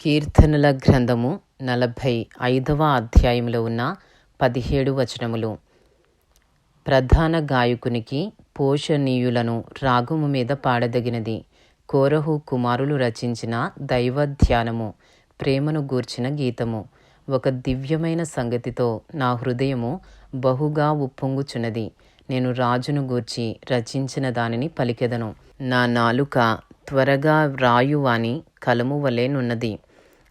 కీర్తనల గ్రంథము నలభై ఐదవ అధ్యాయంలో ఉన్న పదిహేడు వచనములు. ప్రధాన గాయకునికి పోషణీయులను రాగము మీద పాడదగినది. కోరహు కుమారులు రచించిన దైవ ధ్యానము ప్రేమను గూర్చిన గీతము. ఒక దివ్యమైన సంగతితో నా హృదయము బహుగా ఉప్పొంగుచున్నది. నేను రాజును గూర్చి రచించిన దానిని పలికెదను. నా నాలుక త్వరగా వ్రాయువాని కలము వలెనున్నది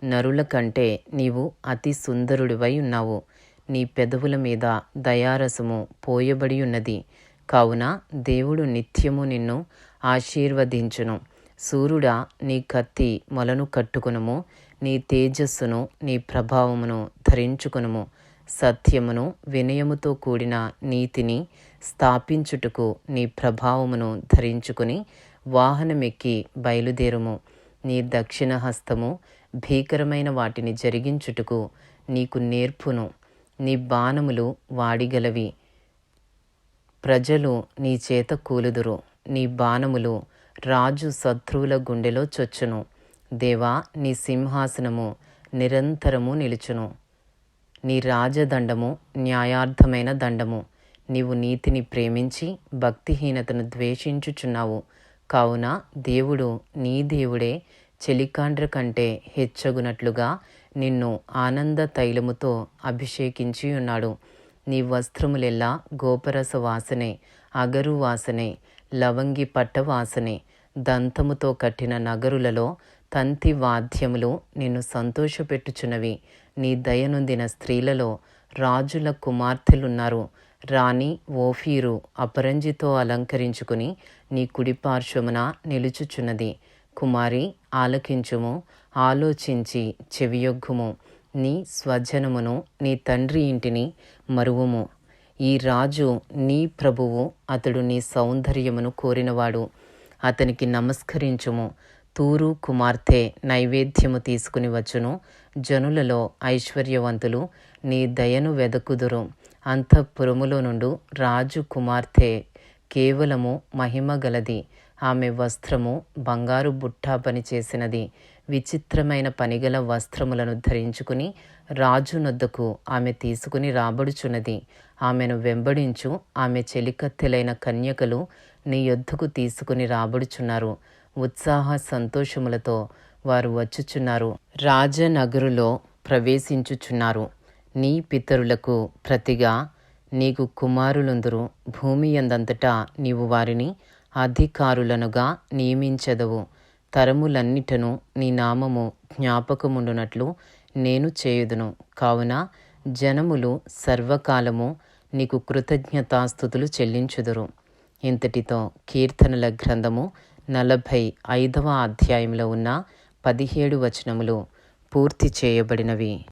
నరుల కంటే నీవు అతి సుందరుడివై ఉన్నావు. నీ పెదవుల మీద దయారసము పోయబడి ఉన్నది. కావున దేవుడు నిత్యము నిన్ను ఆశీర్వదించును. సూర్యుడా నీ కత్తి మొలను కట్టుకునుము. నీ తేజస్సును నీ ప్రభావమును ధరించుకునుము. సత్యమును వినయముతో కూడిన నీతిని స్థాపించుటకు నీ ప్రభావమును ధరించుకుని వాహనమెక్కి బయలుదేరుము. నీ దక్షిణ హస్తము భీకరమైన వాటిని జరిగించుటకు నీకు నేర్పును. నీ బాణములు వాడిగలవి. ప్రజలు నీ చేత కూలుదురు. నీ బాణములు రాజు శత్రువుల గుండెలో చొచ్చును. దేవా నీ సింహాసనము నిరంతరము నిలుచును. నీ రాజదండము న్యాయార్థమైన దండము. నీవు నీతిని ప్రేమించి భక్తిహీనతను ద్వేషించుచున్నావు. కావున దేవుడు నీ దేవుడే చెలికాండ్ర కంటే హెచ్చగునట్లుగా నిన్ను ఆనంద తైలముతో అభిషేకించి ఉన్నాడు. నీ వస్త్రములెల్లా గోపరస వాసనే అగరు వాసనే లవంగి పట్ట వాసనే దంతముతో కట్టిన నగరులలో తంతి వాద్యములు నిన్ను సంతోషపెట్టుచున్నవి. నీ దయనుందిన స్త్రీలలో రాజుల కుమార్తెలున్నారు. రాణి ఓఫీరు అపరంజితో అలంకరించుకుని నీ కుడిపార్శ్వమున నిలుచుచున్నది. కుమారి ఆలకించుము ఆలోచించి చెవియొగ్గుము. నీ స్వజనమును నీ తండ్రి ఇంటిని మరువుము. ఈ రాజు నీ ప్రభువు అతడు నీ సౌందర్యమును కోరినవాడు. అతనికి నమస్కరించుము. తూరు కుమార్తె నైవేద్యము తీసుకుని వచ్చును. జనులలో ఐశ్వర్యవంతులు నీ దయను వెదకుదురు. అంతఃపురములో నుండు రాజు కుమార్తె కేవలము మహిమ గలది. ఆమె వస్త్రము బంగారు బుట్టా పని చేసినది. విచిత్రమైన పనిగల వస్త్రములను ధరించుకుని రాజు నొద్దకు ఆమె తీసుకుని రాబడుచున్నది. ఆమెను వెంబడించు ఆమె చెలికత్తెలైన కన్యకలు నీ యొద్దకు తీసుకుని రాబడుచున్నారు. ఉత్సాహ సంతోషములతో వారు వచ్చుచున్నారు. రాజనగరులో ప్రవేశించుచున్నారు. నీ పితరులకు ప్రతిగా నీకు కుమారులందరూ. భూమి ఎందంతటా నీవు వారిని అధికారులనుగా నియమించదవు. తరములన్నిటను నీ నామము జ్ఞాపకముండునట్లు నేను చేయుదును. కావున జనములు సర్వకాలము నీకు కృతజ్ఞతాస్థుతులు చెల్లించుదురు. ఇంతటితో కీర్తనల గ్రంథము నలభై ఐదవ అధ్యాయంలో ఉన్న పదిహేడు వచనములు పూర్తి చేయబడినవి.